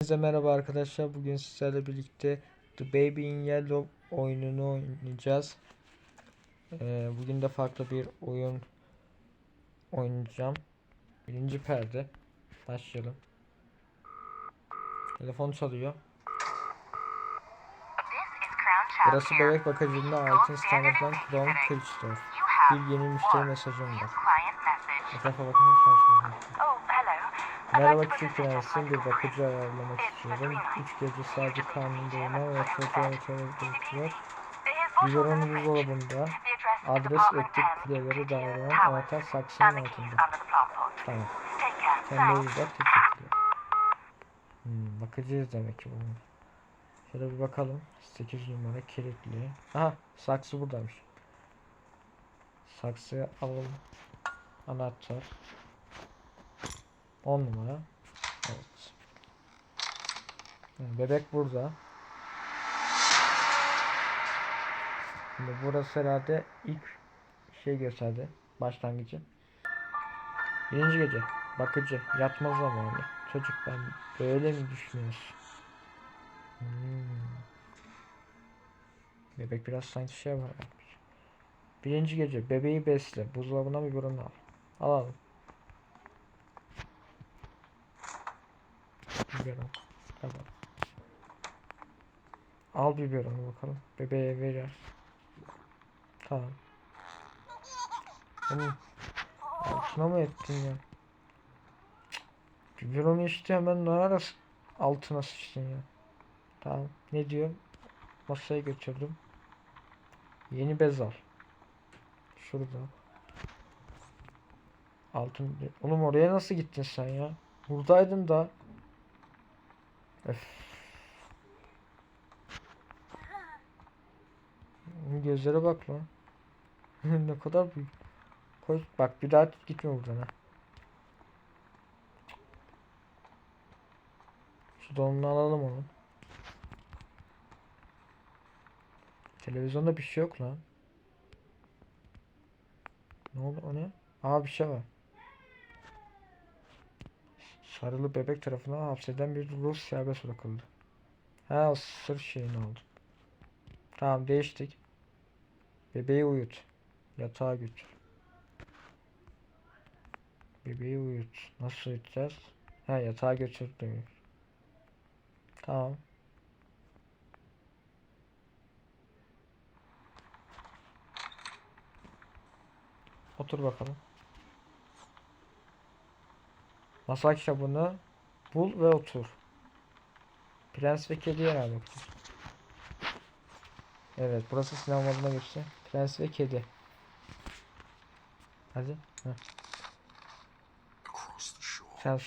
Herkese merhaba arkadaşlar. Bugün sizlerle birlikte The Baby in Yellow oyununu oynayacağız. Ee, bugün de farklı bir oyun oynayacağım. Birinci perde. Başlayalım. Telefon çalıyor. Burası bebek bakıcılığında altın standarttan Chrome Kılıçlar. Bir yeni müşteri mesajım var. Etrafa bakın çalışıyorum. Merhaba küçük prensim bir bakıcı ayarlamak istiyorum. Üç gece sadece karnında uyuma ve çocuğa çalışıyor. Biberonun buzdolabında. Adres ektik kuleleri daire anahtar saksının altında. Tamam. Kendine iyi bak teşekkürler. Hmm, bakıcıyız demek ki bunu. Şöyle bir bakalım. 8 numara kilitli. Aha saksı buradaymış. Saksıyı alalım. Anahtar. 10 numara. Evet. Bebek burada. Şimdi burası herhalde ilk şey gösterdi. Başlangıcı. Birinci gece. Bakıcı. Yatma zamanı. Çocuk ben böyle mi düşünüyorsun? Hmm. Bebek biraz sanki şey var. Birinci gece. Bebeği besle. Buzdolabına bir burun al. Alalım. Biberon. Tamam. Al biberonu bakalım. Bebeğe verir. Tamam. Oğlum. Altına mı ettin ya? Biberonu işte hemen ne ara altına sıçtın ya. Tamam. Ne diyor? Masaya götürdüm. Yeni bez al. Şurada. Altın. Oğlum oraya nasıl gittin sen ya? Buradaydın da. Öf. Gözlere bak lan. ne kadar büyük. Koy bak bir daha gitme buradan ha. Şu donunu alalım onu. Televizyonda bir şey yok lan. Ne oldu o ne? Aa bir şey var. Sarılı bebek tarafından hapseden bir Rus serbest bırakıldı. Ha o sır şeyin oldu. Tamam değiştik. Bebeği uyut. Yatağa götür. Bebeği uyut. Nasıl uyutacağız? Ha yatağa götür diyor. Tamam. Otur bakalım. Masal kitabını bul ve otur. Prens ve kedi herhalde. Evet burası sinema moduna geçti. Prens ve kedi. Hadi. Heh.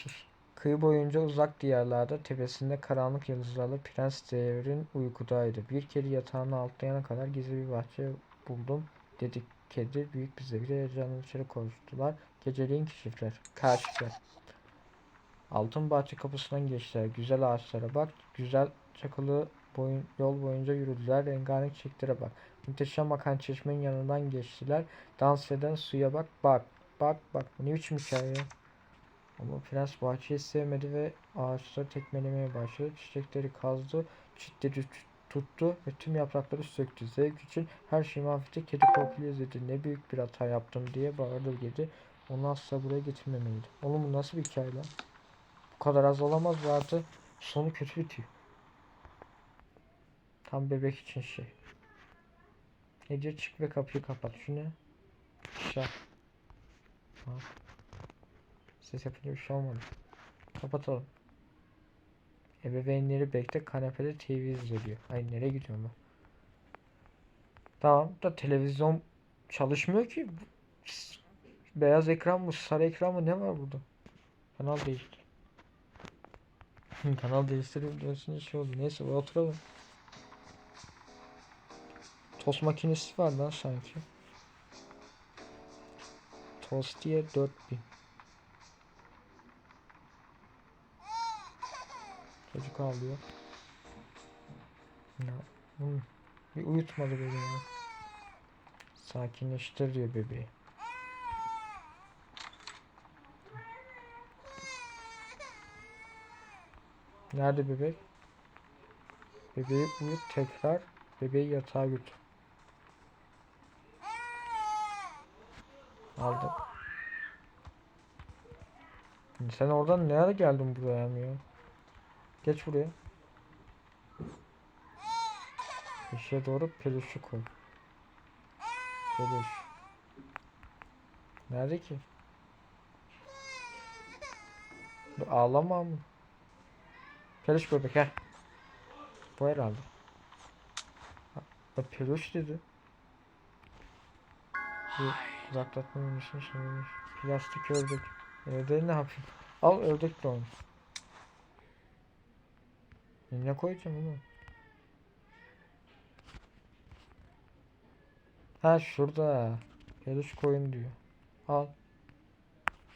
Kıyı boyunca uzak diyarlarda tepesinde karanlık yıldızlarla Prens Devrin uykudaydı. Bir kedi yatağını altlayana kadar gizli bir bahçe buldum dedik kedi. Büyük bir zevkle heyecanla içeri koştular. Geceliğin keşifler. Kaşifler. Altın bahçe kapısından geçtiler. Güzel ağaçlara bak. Güzel çakılı boyun, yol boyunca yürüdüler. Rengarenk çiçeklere bak. Muhteşem akan çeşmenin yanından geçtiler. Dans eden suya bak. Bak. Bak bak. Ne biçim hikaye? Ama prens bahçeyi sevmedi ve ağaçları tekmelemeye başladı. Çiçekleri kazdı, çitleri tut- tuttu ve tüm yaprakları söktü. Zevk için her şeyi mahvetti. Kedi korkuyla izledi. Ne büyük bir hata yaptım diye bağırdı kedi. Onu asla buraya getirmemeliydi. Oğlum bu nasıl bir hikaye lan? Bu kadar az olamaz vardı. Sonu kötü bitiyor. Tam bebek için şey. Diyor? Çık ve kapıyı kapat. Şu ne? Şah. Ses yapınca bir şey olmadı. Kapatalım. Ebeveynleri bekle kanepede TV izliyor. Ay nereye gidiyorum ben? Tamam da televizyon çalışmıyor ki. Beyaz ekran mı sarı ekran mı ne var burada? Kanal değiştir. Kanal değiştireyim diyorsun şey oldu. Neyse oturalım. Tost makinesi var lan sanki. Tostiye 4000. Çocuk ağlıyor. Ya, hmm, Bir uyutmadı beni ya. Sakinleştir diyor bebeği. Nerede bebek? Bebeği uyut tekrar. Bebeği yatağa götür. Aldım. Sen oradan ne ara geldin buraya ya? Geç buraya. İşe doğru peluşu koy. Peluş. Nerede ki? Ağlama mı? Peluş bebek he. Bu herhalde. Ha, peluş dedi. Bir uzaklatma menüsünü söylemiş. Plastik ördek. Evde ne yapayım? Al ördek de onu. Ne koyacağım onu? Ha şurada. Peluş koyun diyor. Al.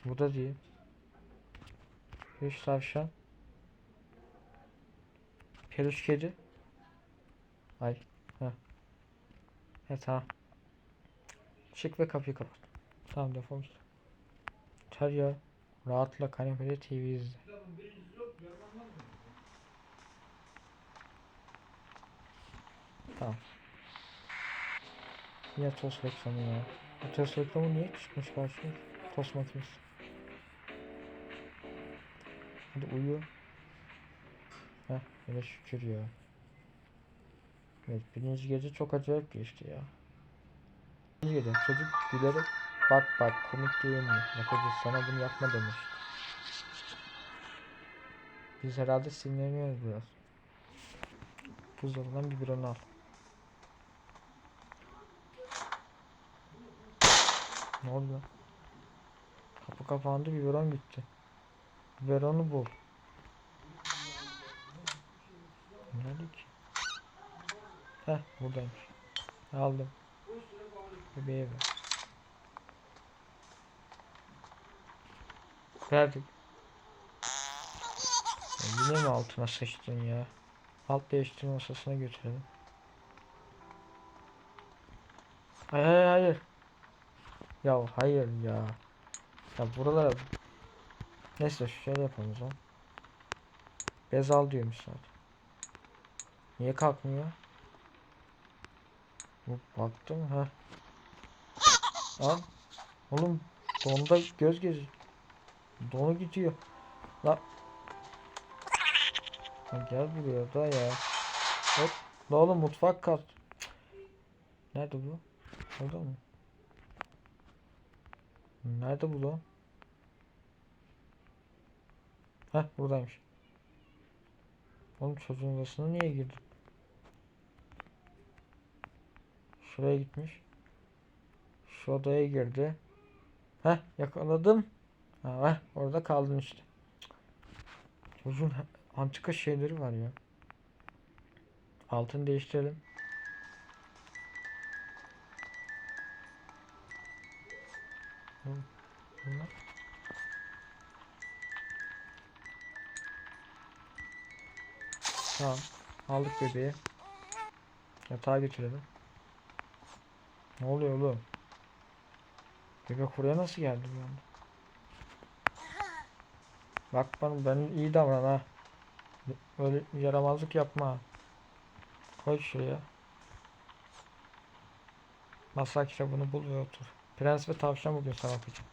Bu da değil. Peluş tavşan. Peluş kedi. Ay. Ha. Evet tamam. Çık ve kapıyı kapat. Tamam defol. Yeter ya. Rahatla kanepede TV izle. Tamam. Yine tost reklamı ya. Bu tost reklamı niye çıkmış karşıya? Tost makinesi. Hadi uyu. Heh, öyle şükür ya. Evet, birinci gece çok acayip geçti ya. İkinci gece çocuk gülerek bak bak komik değil mi? Bakıcı sana bunu yapma demiş. Biz herhalde sinirleniyoruz biraz. Buzdolabından bir biberon al. Ne oluyor? Kapı kapandı biberon gitti. Biberonu bul. Nerede ki? Heh buradaymış. Aldım. Bebeğe ver. Verdik. Yine mi altına sıçtın ya? Alt değiştirme masasına götürelim. Hayır hayır hayır. Ya hayır ya. Ya buralara Neyse şöyle yapalım o zaman. Bez al diyormuş zaten. Niye kalkmıyor? Baktım ha. Al. Oğlum donda göz gezi. Donu gidiyor. La. Ha, gel buraya da ya. Hop. La oğlum mutfak kat. Nerede bu? Orada mı? Nerede bu lan? Heh buradaymış. Oğlum çocuğun odasına niye girdin? Şuraya gitmiş. Şu odaya girdi. Heh yakaladım. Ha, heh, orada kaldın işte. He- antika şeyleri var ya. Altını değiştirelim. Bunlar. Tamam. Aldık bebeği. Yatağa götürelim. Ne oluyor oğlum? Bebek buraya nasıl geldi bir anda? Bak bana ben iyi davran ha. Öyle yaramazlık yapma. Koy şuraya. Masa kitabını bul ve otur. Prens ve tavşan bugün sana bakacağım.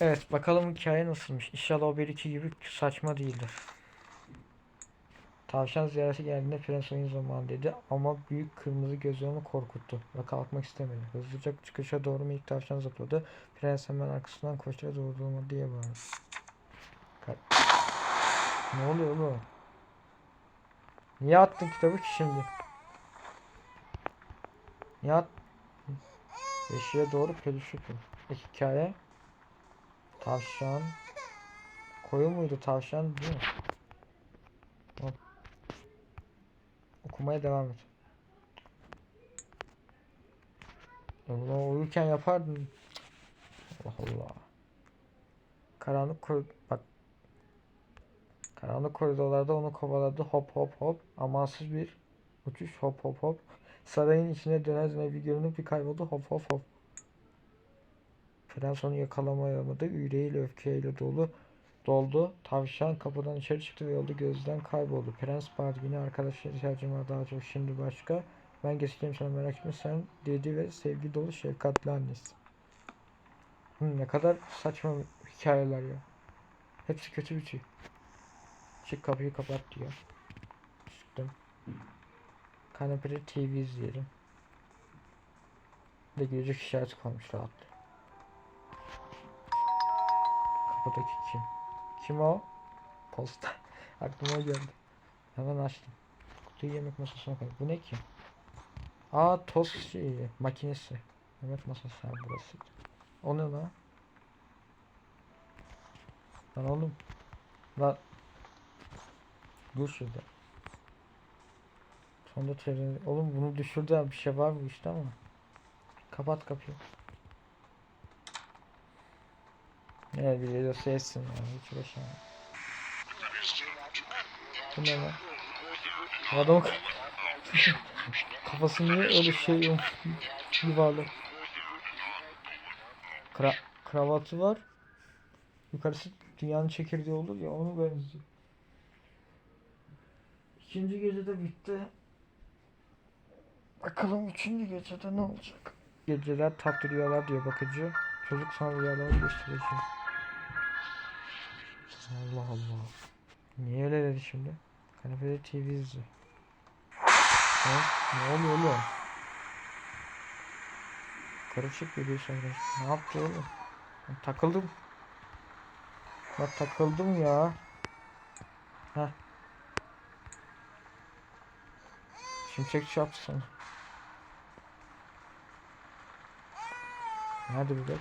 Evet bakalım hikaye nasılmış. İnşallah o bir iki gibi saçma değildir. Tavşan ziyarete geldiğinde prens oyun zamanı dedi ama büyük kırmızı gözü onu korkuttu ve kalkmak istemedi. Hızlıca çıkışa doğru minik tavşan zıpladı. Prens hemen arkasından koşarak durdurma diye bağırdı. Ne oluyor oğlum? Niye attın kitabı ki şimdi? Niye at? Eşiğe doğru peluşu. İlk hikaye. Tavşan. Koyun muydu tavşan değil mi? Okumaya devam et. Allah uyurken yapardın. Allah Allah. Karanlık koy bak. Karanlık koridorlarda onu kovaladı hop hop hop. Amansız bir uçuş hop hop hop. Sarayın içine döner döner bir görünüp bir kayboldu hop hop hop. Prens onu yakalayamadı. Yüreğiyle öfkeyle dolu doldu. Tavşan kapıdan içeri çıktı ve yolda gözden kayboldu. Prens bağırdı. Yine arkadaşlar ihtiyacım var daha çok. Şimdi başka. Ben geçeceğim sana merak etme sen dedi ve sevgi dolu şefkatli annesi. Hı, ne kadar saçma hikayeler ya. Hepsi kötü bitiyor. Çık kapıyı kapat diyor. Çıktım. Kanepede TV izleyelim. Ve gelecek işareti koymuş rahat. Kapıdaki kim? Kim o? Posta. Aklıma geldi. Hemen açtım. Kutuyu yemek masasına koy. Bu ne ki? Aa tost şeyi, makinesi. Yemek masası burası. O ne lan? Lan oğlum. Lan. Dur şurada. Sonunda treni. Oğlum bunu düşürdü bir şey var mı işte ama. Kapat kapıyı. Ne biliyorsa etsin ya hiç uğraşamam. Bu ne lan? Adam kafası niye öyle şey yuvarlak? Kra kravatı var. Yukarısı dünyanın çekirdeği olur ya onu benziyor. İkinci gece de bitti. Bakalım üçüncü gecede ne olacak? Geceler tatlı rüyalar diyor bakıcı. Çocuk sana rüyaları göstereceğim. Allah Allah. Niye öyle dedi şimdi? Kanepede TV. Ha? Ne oluyor oğlum? Karışık geliyor sanki. Ne yaptı oğlum? Ben takıldım. Bak takıldım ya. Heh. Şimşek çarptı sana. Nerede bebek?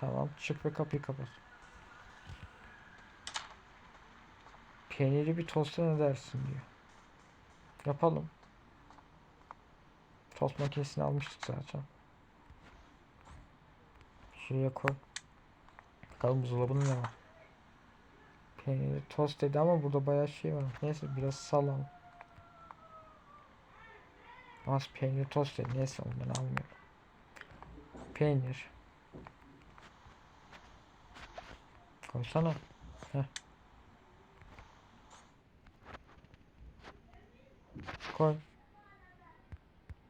Tamam çık ve kapıyı kapat. Peynirli bir tosta ne dersin diyor. Yapalım. Tost makinesini almıştık zaten. Şuraya koy. Bakalım buzdolabında ne var. Peynirli tost dedi ama burada bayağı şey var. Neyse biraz salam. Az peynir tost dedi. Neyse ondan almıyorum. Peynir. Koysana. Heh. Koy.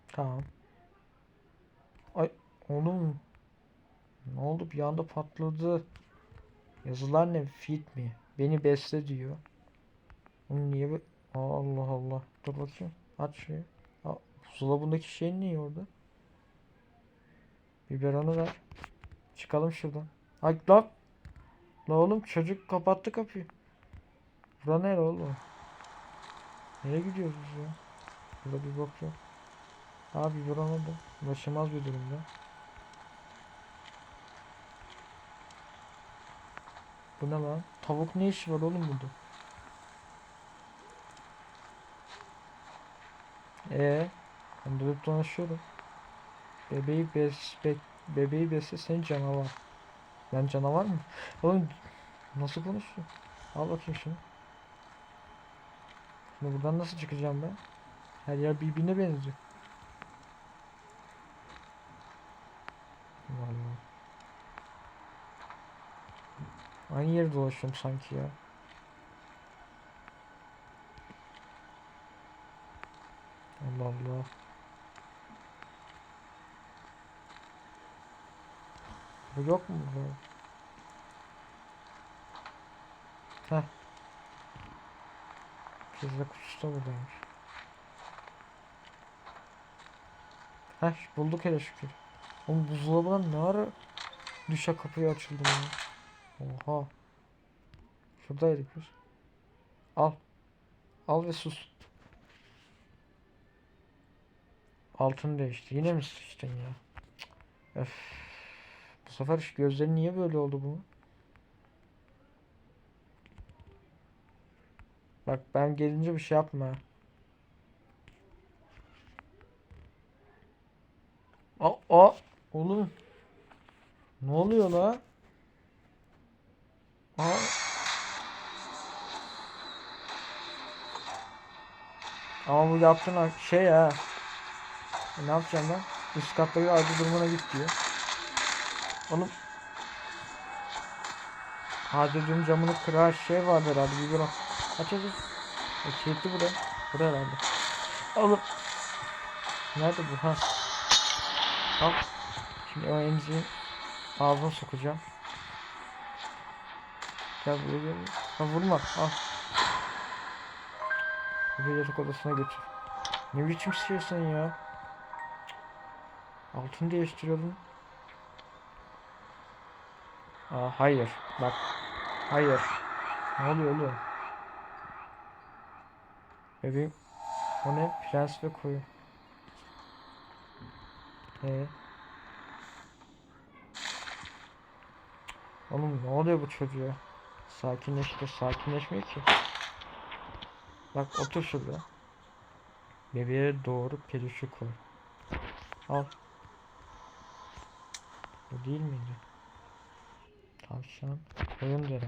Tamam. Ay oğlum. Ne oldu bir anda patladı. Yazılar ne? Feed mi? Beni besle diyor. Oğlum niye bu? Allah Allah. Dur bakayım. Aç şurayı. Aa, buzdolabındaki şey niye orada? Biberonu ver. Çıkalım şuradan. Ay lan. La oğlum çocuk kapattı kapıyı. Bura nere oğlum? Nereye gidiyoruz ya? Burada bir bok yok. Abi oldu. Ulaşılmaz bir durumda. Bu ne lan? Tavuk ne işi var oğlum burada? Ee, ben dönüp dolaşıyorum. Bebeği bes, be, bebeği besle sen canavar. Ben canavar mı? Oğlum nasıl konuşuyor? Al bakayım şunu. Şimdi buradan nasıl çıkacağım ben? Her yer birbirine benziyor. Vallahi. Aynı yerde dolaşıyorum sanki ya. Allah Allah. Bu yok mu? Heh. Pizza kutusu da buradaymış. Heh bulduk hele şükür. Oğlum buzdolabından ne ara düşe kapıyı açıldı ya. Oha. Şuradaydık biz. Al. Al ve sus. Altın değişti. Yine mi sıçtın ya? Öf. Bu sefer gözleri niye böyle oldu bu? Bak ben gelince bir şey yapma. Aa, aa, oğlum. Ne oluyor la? Aa. Ama bu yaptığın şey ha. E, ne yapacağım ben? Üst katta bir acil durumuna git diyor. Oğlum. Harcadığım camını kırar şey vardı herhalde. Bir bırak. Aç aç. E, kilitli bura. Bura herhalde. Oğlum. Nerede bu? Ha. Al. Şimdi o emziğin ağzına sokacağım. Gel buraya gel. Ha vurma. Al. Bir yatak odasına götür. Ne biçim şeysin ya? Altını değiştiriyordum. Aa, hayır. Bak. Hayır. Ne oluyor oğlum? Bebeğim. O ne? Prens ve koyu. Ee? Oğlum ne oluyor bu çocuğa? Sakinleşti. Sakinleşmiyor ki. Bak otur şurada. Bebeğe doğru peluşu koy. Al. Bu değil miydi? Tavşan. Koyun herhalde.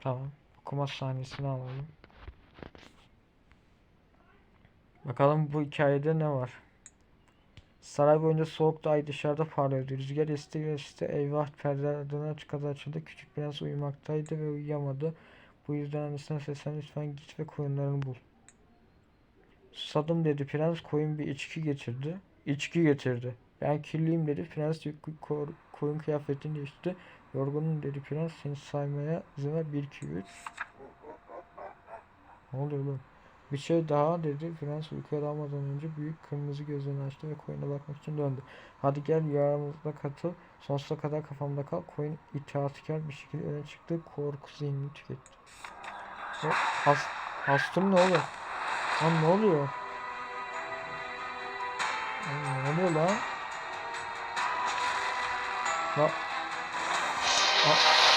Tamam. Okuma sahnesini alalım. Bakalım bu hikayede ne var? Saray boyunca soğuktu ay dışarıda parlıyordu. Rüzgar esti ve esti. Eyvah perdelerden açık kadar açıldı. Küçük prens uyumaktaydı ve uyuyamadı. Bu yüzden annesine seslen lütfen git ve koyunlarını bul. Susadım dedi prens koyun bir içki getirdi. İçki getirdi. Ben kirliyim dedi prens koyun kıyafetini değiştirdi. Yorgunum dedi prens seni saymaya izin ver 1 2 3. Ne oluyor oğlum? Bir şey daha dedi. Prens uykuya dalmadan önce büyük kırmızı gözlerini açtı ve koyuna bakmak için döndü. Hadi gel yaramızda katıl. Sonsuza kadar kafamda kal. Koyun itaatkar bir şekilde öne çıktı. Korku zihnini tüketti. O, has, hastım ne oluyor? Lan ne oluyor? Lan ne oluyor lan? La... Aa,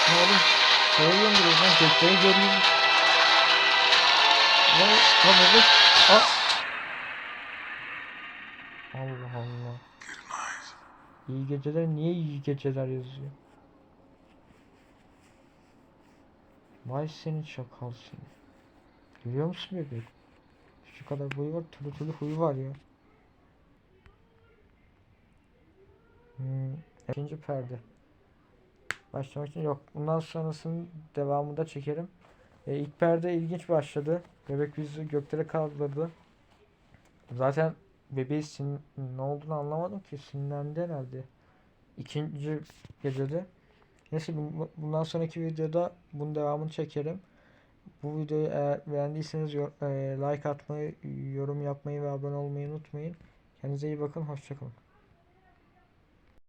ne oğlum? Şeye gönderiyoruz lan. Gökleri görüyoruz. Ne? Lan bebek. Aa. Allah Allah. İyi geceler niye iyi geceler yazıyor? Vay senin çakal seni. Görüyor musun bebek? Şu kadar boyu var, türlü türlü huyu var ya. Hmm, ikinci perde. Başlamak için yok. Bundan sonrasının devamını da çekerim. E, ilk perde ilginç başladı. Bebek bizi göklere kaldırdı. Zaten bebeği sin ne olduğunu anlamadım ki. Sinirlendi herhalde. İkinci gecede. Neyse bu- bundan sonraki videoda bunun devamını çekerim. Bu videoyu eğer beğendiyseniz e, like atmayı, yorum yapmayı ve abone olmayı unutmayın. Kendinize iyi bakın. Hoşçakalın.